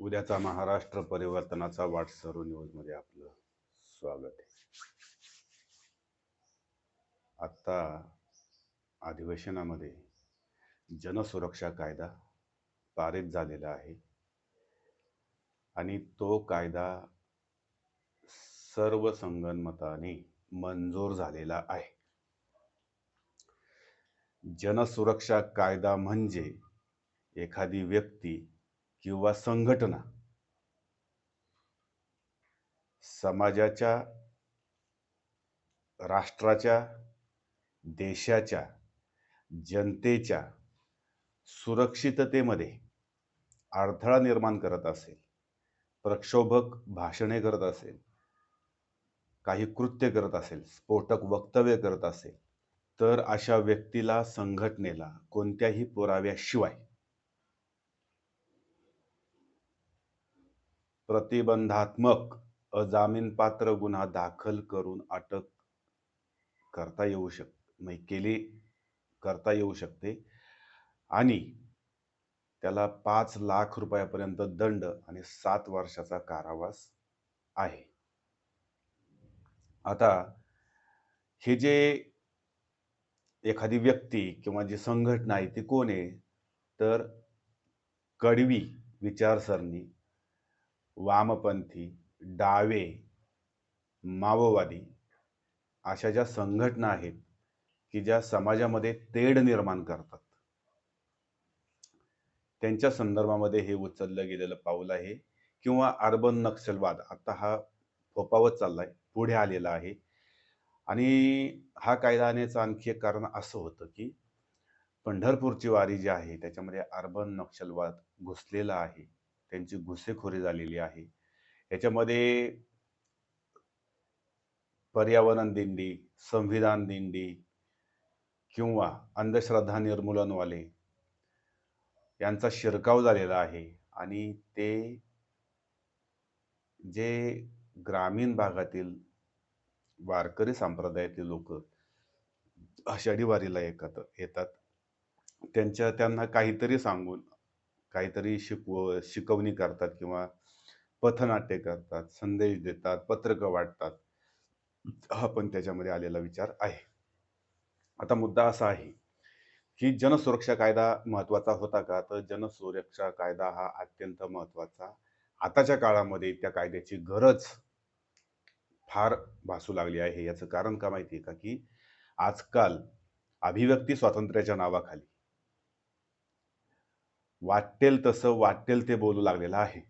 उद्याचा महाराष्ट्र परिवर्तनाचा वाट सर्व न्यूजमध्ये आपलं स्वागत आहे. आत्ता अधिवेशनामध्ये जनसुरक्षा कायदा पारित झालेला आहे. आणि तो कायदा सर्व संगणमताने मंजूर झालेला आहे. जनसुरक्षा कायदा म्हणजे एखादी व्यक्ती किंवा संघटना. समाजाच्या राष्ट्राच्या देशाच्या जनतेच्या सुरक्षिततेमध्ये अडथळा निर्माण करत असेल प्रक्षोभक भाषणे करत असेल काही कृत्य करत असेल स्फोटक वक्तव्य करत असेल तर अशा व्यक्तीला संघटनेला कोणत्याही पुराव्याशिवाय प्रतिबंधात्मक अजामीनपात्र गुन्हा दाखल करून अटक करता येऊ शक म्हणजे केली करता येऊ शकते. आणि त्याला पाच लाख रुपयापर्यंत दंड आणि सात वर्षाचा कारावास आहे. आता हे जे एखादी व्यक्ती किंवा जी संघटना आहे ती कोण आहे? तर कडवी विचारसरणी वामपंथी डावे माओवादी अशा ज्या संघटना आहेत की ज्या समाजामध्ये तेढ निर्माण करतात. त्यांच्या संदर्भामध्ये हे उचललं गेलेलं पाऊल आहे किंवा अर्बन नक्षलवाद आता हा फोपावत चाललाय पुढे आलेला आहे. आणि हा कायदा आणण्याचं आणखी एक कारण असं होतं की पंढरपूरची वारी जी आहे त्याच्यामध्ये अर्बन नक्षलवाद घुसलेला आहे. त्यांची घुसेखोरी झालेली आहे. याच्यामध्ये पर्यावरण दिंडी संविधान दिंडी किंवा अंधश्रद्धा निर्मूलनवाले यांचा शिरकाव झालेला आहे. आणि ते जे ग्रामीण भागातील वारकरी संप्रदायातील लोक आषाढी वारीला एकत्र येतात. त्यांच्या त्यांना काहीतरी सांगून काहीतरी शिकव शिकवणी करतात किंवा पथनाट्य करतात संदेश देतात पत्रकं वाटतात. हा पण त्याच्यामध्ये आलेला विचार आहे. आता मुद्दा असा आहे की जनसुरक्षा कायदा महत्त्वाचा होता का? तर जनसुरक्षा कायदा हा अत्यंत महत्त्वाचा आताच्या काळामध्ये त्या कायद्याची गरज फार भासू लागली आहे. याचं कारण का माहिती आहे का? की आजकाल अभिव्यक्ती स्वातंत्र्याच्या नावाखाली वाटेल तसं वाटेल ते बोलू लागलेलं आहे.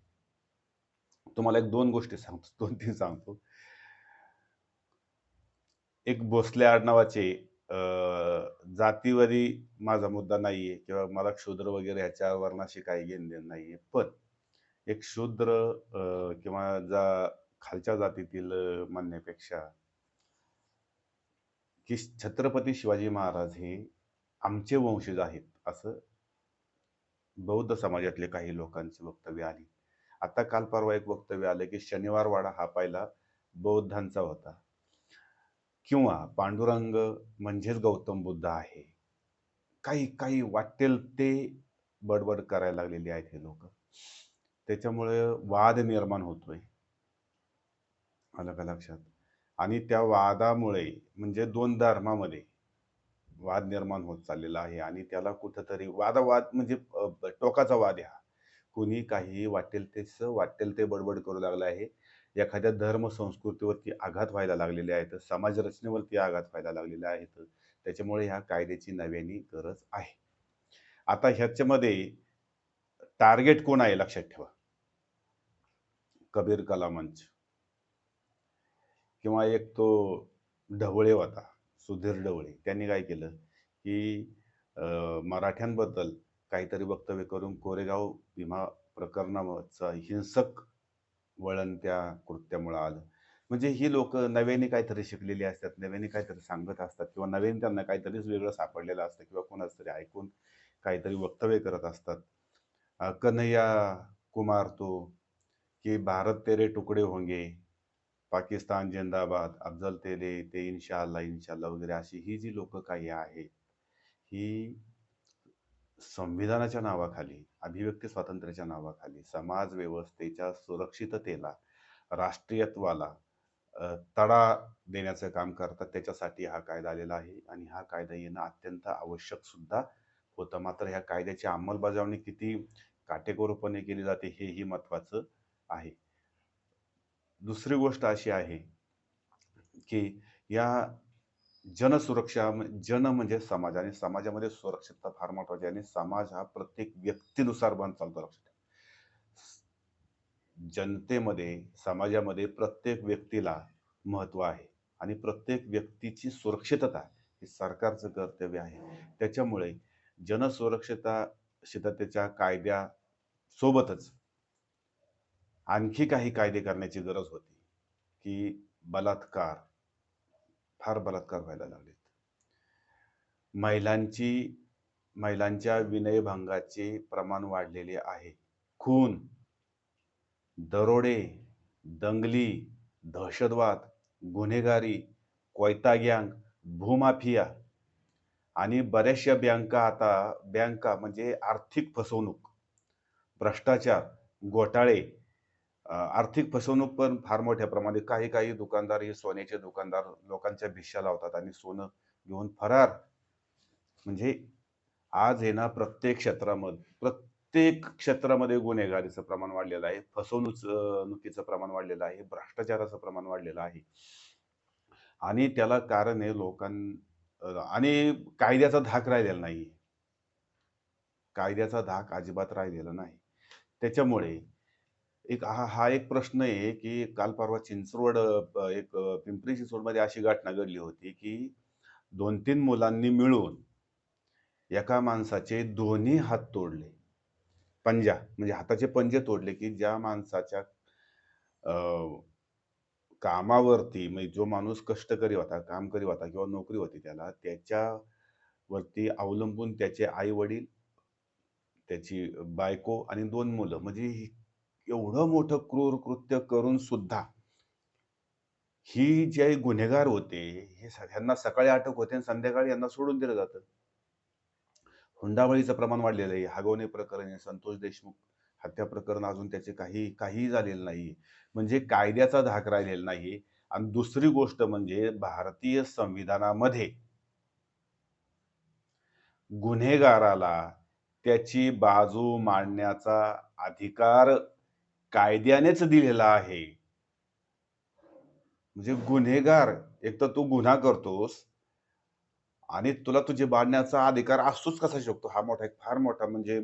तुम्हाला एक दोन गोष्टी सांगतो दोन तीन सांगतो. एक भोसले आडनावाचे जातीवरी माझा मुद्दा नाहीये किंवा मला क्षुद्र वगैरे ह्याच्या वर्णाशी काही घेण देण नाहीये. पण एक शूद्र किंवा जा खालच्या जातीतील म्हणण्यापेक्षा की छत्रपती शिवाजी महाराज हे आमचे वंशज आहेत असं बौद्ध समाजातले काही लोकांचे वक्तव्य आली. आता काल परवा एक वक्तव्य आलं की शनिवारवाडा हा पहिला बौद्धांचा होता. किंवा पांडुरंग म्हणजेच गौतम बुद्ध आहे. काही काही वाटेल ते बडबड करायला लागलेले आहेत हे लोक. त्याच्यामुळे वाद निर्माण होतोय. आलं का लक्षात? आणि त्या वादामुळे म्हणजे दोन धर्मामध्ये वाद निर्माण होत चाललेला आहे आणि त्याला कुठंतरी वादावाद म्हणजे टोकाचा वाद ह्या कुणी काही वाटेल तेच वाटेल ते बडबड करू लागलं आहे. एखाद्या धर्म संस्कृतीवरती आघात व्हायला लागलेले आहेत समाज रचनेवरती आघात व्हायला लागलेले आहेत. त्याच्यामुळे ह्या कायद्याची नव्याने गरज आहे. आता ह्याच्यामध्ये टार्गेट कोण आहे लक्षात ठेवा. कबीर कला मंच किंवा एक तो ढवळे होता सुधीर ढवळे. त्यांनी काय केलं की मराठ्यांबद्दल काहीतरी वक्तव्य करून कोरेगाव भीमा प्रकरणाचं हिंसक वळण त्या कृत्यामुळं आलं. म्हणजे ही लोक नव्याने काहीतरी शिकलेली असतात नव्याने काहीतरी सांगत असतात किंवा नवीन त्यांना काहीतरीच वेगळं सापडलेलं असतं किंवा कोणाच तरी ऐकून काहीतरी वक्तव्य करत असतात. कन्हैया कुमार तो की भारत तेरे तुकडे होंगे पाकिस्तान जिंदाबाद अफजल तेले ते इन्शाल्ला इन्शाल्ला वगैरे अशी ही जी लोक काही आहेत ही संविधानाच्या नावाखाली, अभिव्यक्ती स्वातंत्र्याच्या नावाखाली, समाज व्यवस्थेच्या सुरक्षिततेला, राष्ट्रीयत्वाला तडा देण्याचं काम करतात. त्याच्यासाठी हा कायदा आलेला आहे आणि हा कायदा येणं अत्यंत आवश्यक सुद्धा होतं. मात्र ह्या कायद्याची अंमलबजावणी किती काटेकोरपणे केली जाते हेही महत्त्वाचं आहे. दुसरी गोष्ट अशी आहे, की या जनसुरक्षा जन म्हणजे समाज आणि समाजामध्ये सुरक्षितता फार महत्त्वाची आहे आणि समाज हा प्रत्येक व्यक्तीनुसार बन चालतो लक्षात जनतेमध्ये, समाजामध्ये प्रत्येक व्यक्तीला महत्त्व आहे आणि प्रत्येक व्यक्तीची सुरक्षितता हे सरकारचं कर्तव्य आहे. त्याच्यामुळे जनसुरक्षिता शिततेच्या कायद्यासोबतच आणखी काही कायदे करण्याची गरज होती, की बलात्कार, फार बलात्कार व्हायला लागलेत. महिलांची महिलांच्या विनयभंगाचे प्रमाण वाढलेले आहे. खून, दरोडे, दंगली, दहशतवाद, गुन्हेगारी, कोयता गँग, भूमाफिया आणि बऱ्याचशा बँका आता बँका म्हणजे आर्थिक फसवणूक, भ्रष्टाचार, घोटाळे, आर्थिक फसवणूक पण फार मोठ्या प्रमाणात काही काही दुकानदार हे सोन्याचे दुकानदार लोकांच्या भिश्या लावतात आणि सोनं घेऊन फरार. म्हणजे आज हे ना प्रत्येक क्षेत्रामध्ये प्रत्येक क्षेत्रामध्ये गुन्हेगारीचं प्रमाण वाढलेलं आहे. फसवणुकीचं प्रमाण वाढलेलं आहे. भ्रष्टाचाराचं प्रमाण वाढलेलं आहे. आणि त्याला कारण आहे लोकां आणि कायद्याचा धाक राहिलेला नाही कायद्याचा धाक अजिबात राहिलेला नाही. त्याच्यामुळे एक हा हा एक प्रश्न आहे, की काल परवा चिंचवड अ, एक अ, पिंपरी चिंचवडमध्ये अशी घटना घडली होती, की 2-3 मुलांनी मिळून एका माणसाचे दोन्ही हात तोडले. पंजा म्हणजे हाताचे पंजे तोडले, की ज्या माणसाच्या अ, कामावरती म्हणजे जो माणूस कष्टकरी होता, कामकरी होता किंवा नोकरी होती त्याला, त्याच्यावरती अवलंबून त्याचे आई-वडील, त्याची बायको आणि दोन मुलं म्हणजे ही एवढं मोठं क्रूर कृत्य करून सुद्धा ही जे गुन्हेगार होते, हे ह्यांना सकाळी अटक होते आणि संध्याकाळी यांना सोडून दिलं जातं. हुंडाबळीचं प्रमाण वाढलेलं आहे. हागवणे प्रकरण संतोष देशमुख हत्या प्रकरण अजून त्याचे काही काहीही झालेलं नाही. म्हणजे कायद्याचा धाक राहिलेला नाही आणि दुसरी गोष्ट म्हणजे भारतीय संविधानामध्ये गुन्हेगाराला त्याची बाजू मांडण्याचा अधिकार कायद्यानेच दिलेला आहे. म्हणजे गुन्हेगार एक तर तू गुन्हा करतोस आणि तुला तुझे बांधण्याचा अधिकार असतोच कसा शकतो? हा मोठा एक फार मोठा म्हणजे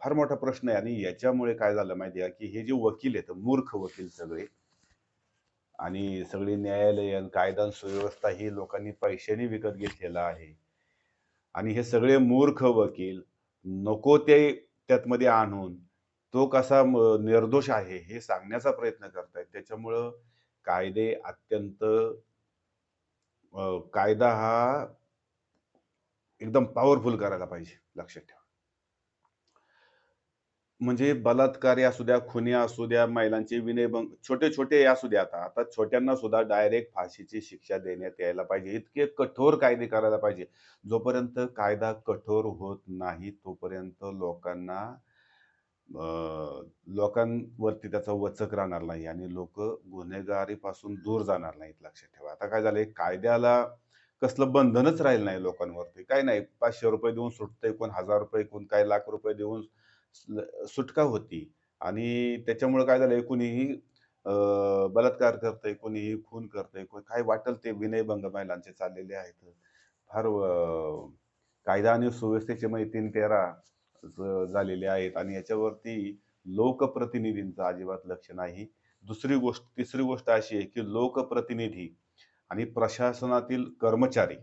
फार मोठा प्रश्न आहे आणि याच्यामुळे काय झालं माहिती आहे की हे जे वकील आहेत, मूर्ख वकील सगळे आणि सगळी न्यायालय आणि कायदा सुव्यवस्था ही लोकांनी पैशाने विकत घेतलेलं आहे. आणि हे सगळे मूर्ख वकील नको ते त्यातमध्ये आणून तो कसा निर्दोष आहे हे सांगण्याचा प्रयत्न करतायत. त्याच्यामुळं कायदे अत्यंत कायदा हा एकदम पॉवरफुल करायला पाहिजे, लक्षात ठेवा. म्हणजे बलात्कारी असू द्या, खुनी असू द्या, महिलांचे विनयभंग छोटे-छोटे असू द्या आता. आता छोट्यांना सुद्धा डायरेक्ट फाशीची शिक्षा देण्यात यायला पाहिजे. इतके कठोर कायदे करायला पाहिजे. जोपर्यंत कायदा कठोर होत नाही, तोपर्यंत लोकांना लोकांवरती त्याचा वचक राहणार नाही आणि लोकं गुन्हेगारीपासून दूर जाणार नाहीत, लक्षात ठेवा. आता काय झालंय कायद्याला कसलं बंधनच राहिलं नाही लोकांवरती. काय नाही ₹500 देऊन सुटतंय, कोण ₹1000 कोण काही लाख रुपये देऊन सुटका होती आणि त्याच्यामुळे काय झालंय कुणीही बलात्कार करतंय, कोणीही खून करतंय, काय वाटेल ते विनयभंग महिलांचे चाललेले आहेत. फार कायदा आणि सुव्यवस्थेचे माहिती तेरा झालेले आहेत आणि याच्यावरती लोकप्रतिनिधींचं अजिबात लक्ष नाही. दुसरी गोष्ट तिसरी गोष्ट अशी आहे, की लोकप्रतिनिधी आणि प्रशासनातील कर्मचारी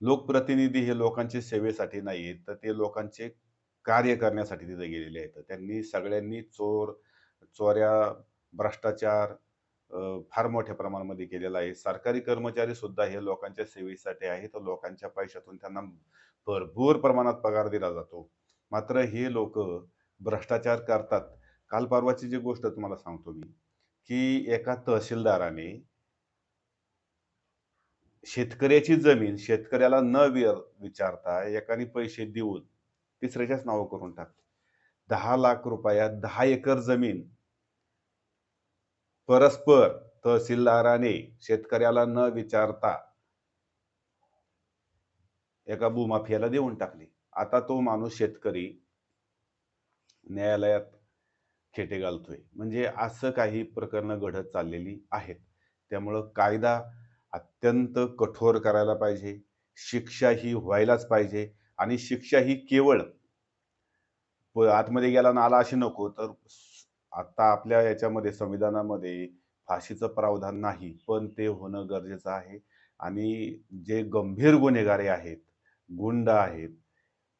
लोकप्रतिनिधी हे लोकांच्या सेवेसाठी नाही आहेत तर ते लोकांचे कार्य करण्यासाठी तिथे गेलेले आहेत. त्यांनी सगळ्यांनी चोर, चोऱ्या, भ्रष्टाचार फार मोठ्या प्रमाणामध्ये केलेला आहे. सरकारी कर्मचारी सुद्धा हे लोकांच्या सेवेसाठी आहेत. तर लोकांच्या पैशातून त्यांना भरपूर प्रमाणात पगार दिला जातो. मात्र हे लोक भ्रष्टाचार करतात. काल परवाची जी गोष्ट तुम्हाला सांगतो मी, की एका तहसीलदाराने शेतकऱ्याची जमीन शेतकऱ्याला न विचारता एकाने पैसे देऊन तिसऱ्याच्याच नावं करून टाकते दहा लाख रुपयात दहा एकर जमीन परस्पर तहसीलदाराने शेतकऱ्याला न विचारता एका भूमाफियाला देऊन टाकली. आता तो माणूस शेतकरी न्यायालयात खेटे घालतोय. म्हणजे असं काही प्रकरणं घडत चाललेली आहेत. त्यामुळं कायदा अत्यंत कठोर करायला पाहिजे. शिक्षा ही व्हायलाच पाहिजे. आणि शिक्षा ही केवळ आतमध्ये गेला ना आला अशी नको तर आता आपल्या याच्यामध्ये संविधानामध्ये फाशीचं प्रावधान नाही पण ते होणं गरजेचं आहे. आणि जे गंभीर गुन्हेगारी आहेत गुंड आहेत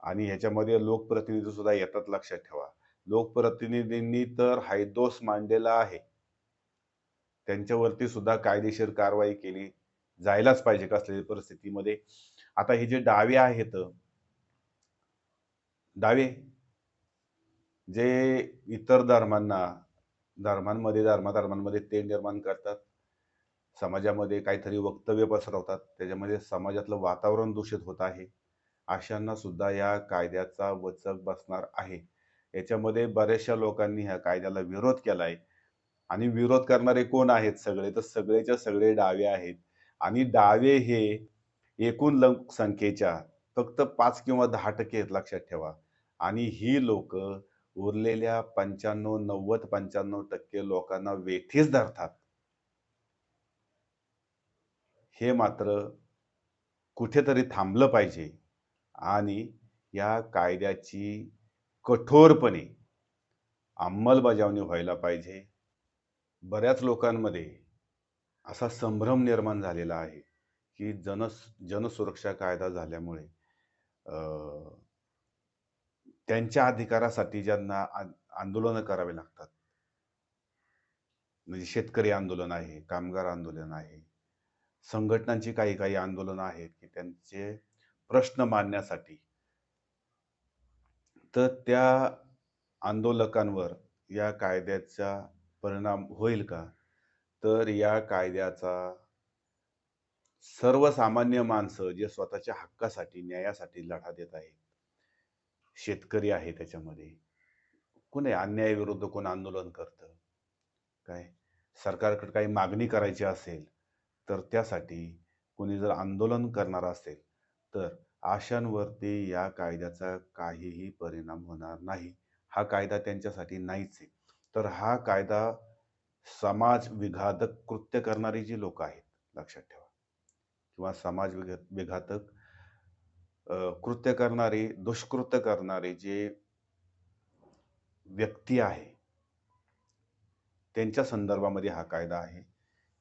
आणि ह्याच्यामध्ये लोकप्रतिनिधी सुद्धा येतात लक्षात ठेवा. लोकप्रतिनिधींनी तर हायदोस मांडलेला आहे. त्यांच्यावरती सुद्धा कायदेशीर कारवाई केली जायलाच पाहिजे कसल्याही परिस्थितीमध्ये. आता हे जे डावे आहेत डावे जे इतर धर्मांना धर्मांमध्ये धर्माधर्मांमध्ये ते निर्माण करतात समाजामध्ये काहीतरी वक्तव्य पसरवतात त्याच्यामध्ये समाजातलं वातावरण दूषित होत आहे अशांना सुद्धा या कायद्याचा वचक बसणार आहे. याच्यामध्ये बऱ्याचशा लोकांनी ह्या कायद्याला विरोध केला आहे आणि विरोध करणारे कोण आहेत सगळे? तर सगळेच्या सगळे डावे आहेत. आणि डावे हे एकूण लोकसंख्येच्या फक्त पाच किंवा दहा टक्के आहेत लक्षात ठेवा. आणि ही लोक उरलेल्या पंच्याण्णव नव्वद पंच्याण्णव टक्के लोकांना वेठीस धरतात. हे मात्र कुठेतरी थांबलं पाहिजे आणि या कायद्याची कठोरपणे अंमलबजावणी व्हायला पाहिजे. बऱ्याच लोकांमध्ये असा संभ्रम निर्माण झालेला आहे की जन जनसुरक्षा कायदा झाल्यामुळे त्यांच्या अधिकारासाठी ज्यांना आंदोलनं करावे लागतात. म्हणजे शेतकरी आंदोलन आहे कामगार आंदोलन आहे संघटनांची काही काही आंदोलनं आहेत की त्यांचे प्रश्न मांडण्यासाठी. तर त्या आंदोलकांवर या कायद्याचा परिणाम होईल का? तर या कायद्याचा सर्वसामान्य माणसं जे स्वतःच्या हक्कासाठी न्यायासाठी लढा देत आहेत शेतकरी आहे त्याच्यामध्ये. कोण अन्यायाविरुद्ध कोण आंदोलन करतं? काय? सरकारकडे काही मागणी करायची असेल तर त्यासाठी कोणी जर आंदोलन करणार असेल तर आशांवरती या कायद्याचा काहीही परिणाम होणार नाही. हा कायदा त्यांच्यासाठी नाहीच आहे. तर हा कायदा समाज विघातक कृत्य करणारी जी लोक आहेत लक्षात ठेवा. किंवा समाज विघ विघातक कृत्य करणारे दुष्कृत्य करणारे जे व्यक्ती आहे त्यांच्या संदर्भामध्ये हा कायदा आहे.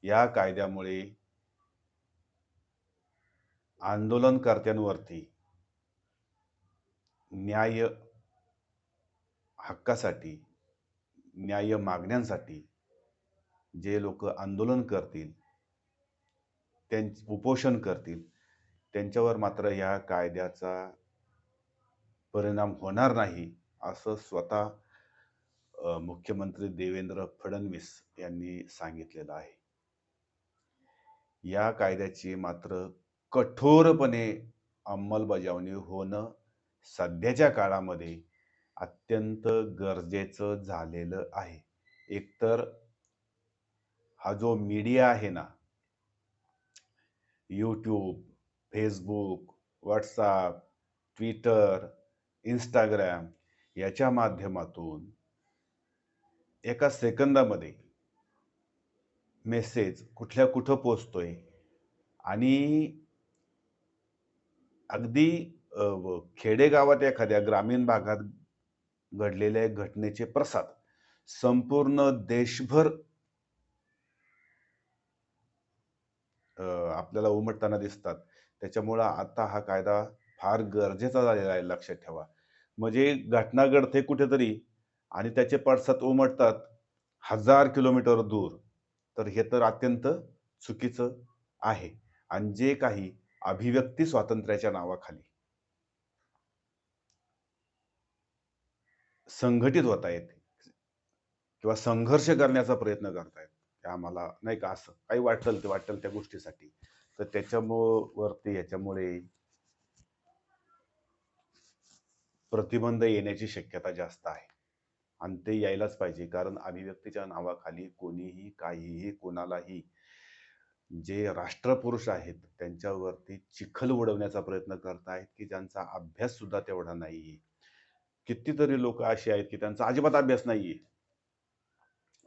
या कायद्यामुळे आंदोलनकर्त्यांवरती न्याय हक्कासाठी न्याय मागण्यांसाठी जे लोक आंदोलन करतील त्यां उपोषण करतील त्यांच्यावर मात्र या कायद्याचा परिणाम होणार नाही असं स्वतः मुख्यमंत्री देवेंद्र फडणवीस यांनी सांगितलेलं आहे. या कायद्याची मात्र कठोरपणे अंमलबजावणी होणं सध्याच्या काळामध्ये अत्यंत गरजेचं झालेलं आहे. एकतर हा जो मीडिया आहे ना YouTube Facebook WhatsApp Twitter Instagram याच्या माध्यमातून एका सेकंदामध्ये मेसेज कुठल्या कुठं पोचतोय आणि अगदी खेडेगावात एखाद्या ग्रामीण भागात घडलेल्या घटनेचे प्रसाद संपूर्ण देशभर आपल्याला उमटताना दिसतात. त्याच्यामुळं आता हा कायदा फार गरजेचा झालेला आहे लक्षात ठेवा. म्हणजे घटना घडते कुठेतरी आणि त्याचे पडसाद उमटतात हजार किलोमीटर दूर तर हे तर अत्यंत चुकीचं आहे. आणि जे काही अभिव्यक्ती स्वातंत्र्याच्या नावाखाली संघटित होता येते किंवा संघर्ष करण्याचा प्रयत्न करतायत आम्हाला नाही का असं काही वाटेल ते वाटेल त्या गोष्टीसाठी. तर त्याच्यामुळं वरती याच्यामुळे प्रतिबंध येण्याची शक्यता जास्त आहे. आणि ते यायलाच पाहिजे. कारण अभिव्यक्तीच्या नावाखाली कोणीही काहीही कोणालाही जे राष्ट्रपुरुष आहेत त्यांच्यावरती चिखल उडवण्याचा प्रयत्न करतायत की ज्यांचा अभ्यास सुद्धा तेवढा नाहीये. कितीतरी लोक अशी आहेत की त्यांचा अजिबात अभ्यास नाहीये.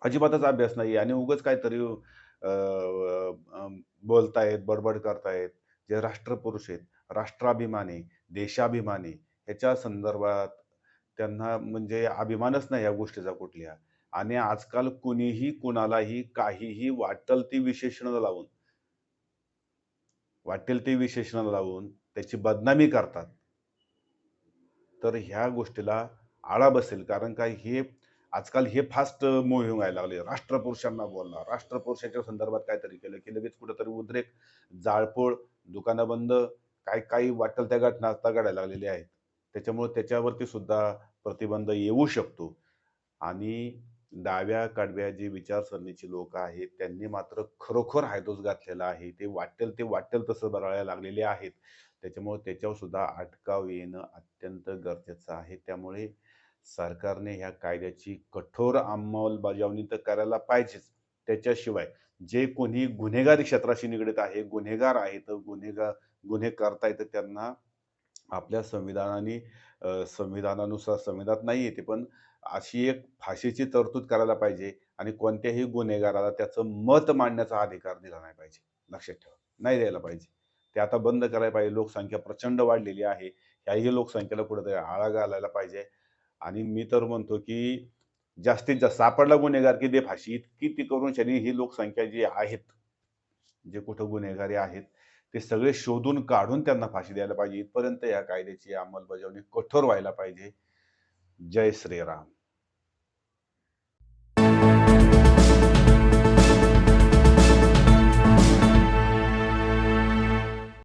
अजिबातच अभ्यास नाहीये. आणि उगाच काहीतरी बोलतायत बडबड करतायत जे राष्ट्रपुरुष आहेत राष्ट्राभिमानी देशाभिमानी ह्याच्या संदर्भात त्यांना म्हणजे अभिमानच नाही या गोष्टीचा कुठल्या. आणि आजकाल कुणीही कुणालाही काहीही वाटेल ती विशेषण लावून वाटेल ती विशेषण लावून त्याची बदनामी करतात. तर ह्या गोष्टीला आळा बसेल. कारण का हे आजकाल हे फास्ट मोहीम व्हायला लागले. राष्ट्रपुरुषांना बोलला राष्ट्रपुरुषाच्या संदर्भात काहीतरी केलं. की लगेच कुठंतरी उद्रेक जाळपोळ दुकानं बंद काय काही वाटेल त्या घटना आता घडायला लागलेल्या आहेत. त्याच्यामुळे त्याच्यावरती सुद्धा प्रतिबंध येऊ शकतो. आणि डाव्या कडव्या जी विचारसरणीची लोक आहेत त्यांनी मात्र खरोखर हायदोस घातलेला आहे. ते वाटेल ते वाटेल तसं बरायला लागलेले आहेत. त्याच्यामुळे त्याच्यावर सुद्धा अटकाव येणं अत्यंत गरजेचं आहे. त्यामुळे सरकारने ह्या कायद्याची कठोर अंमलबजावणी तर करायला पाहिजेच. त्याच्याशिवाय जे कोणी गुन्हेगारी क्षेत्राशी निगडीत आहे गुन्हेगार आहेत गुन्हेगार गुन्हे करतायत त्यांना. आपल्या संविधानाने संविधानानुसार संविधानात नाही येते पण अशी एक फाशीची तरतूद करायला पाहिजे आणि कोणत्याही गुन्हेगाराला त्याचं मत मांडण्याचा अधिकार दिला नाही पाहिजे. लक्षात ठेवा. नाही द्यायला पाहिजे. ते आता बंद करायला पाहिजे. लोकसंख्या प्रचंड वाढलेली आहे. ह्याही लोकसंख्येला कुठेतरी आळा घालायला पाहिजे. आणि मी तर म्हणतो की जास्तीत जास्त सापडला गुन्हेगार की दे फाशी इतकी ती करून शनी ही लोकसंख्या जी आहेत जे कुठं गुन्हेगारी आहेत ते सगळे शोधून काढून त्यांना फाशी द्यायला पाहिजे. इथपर्यंत या कायद्याची अंमलबजावणी कठोर व्हायला पाहिजे. जय श्रीराम.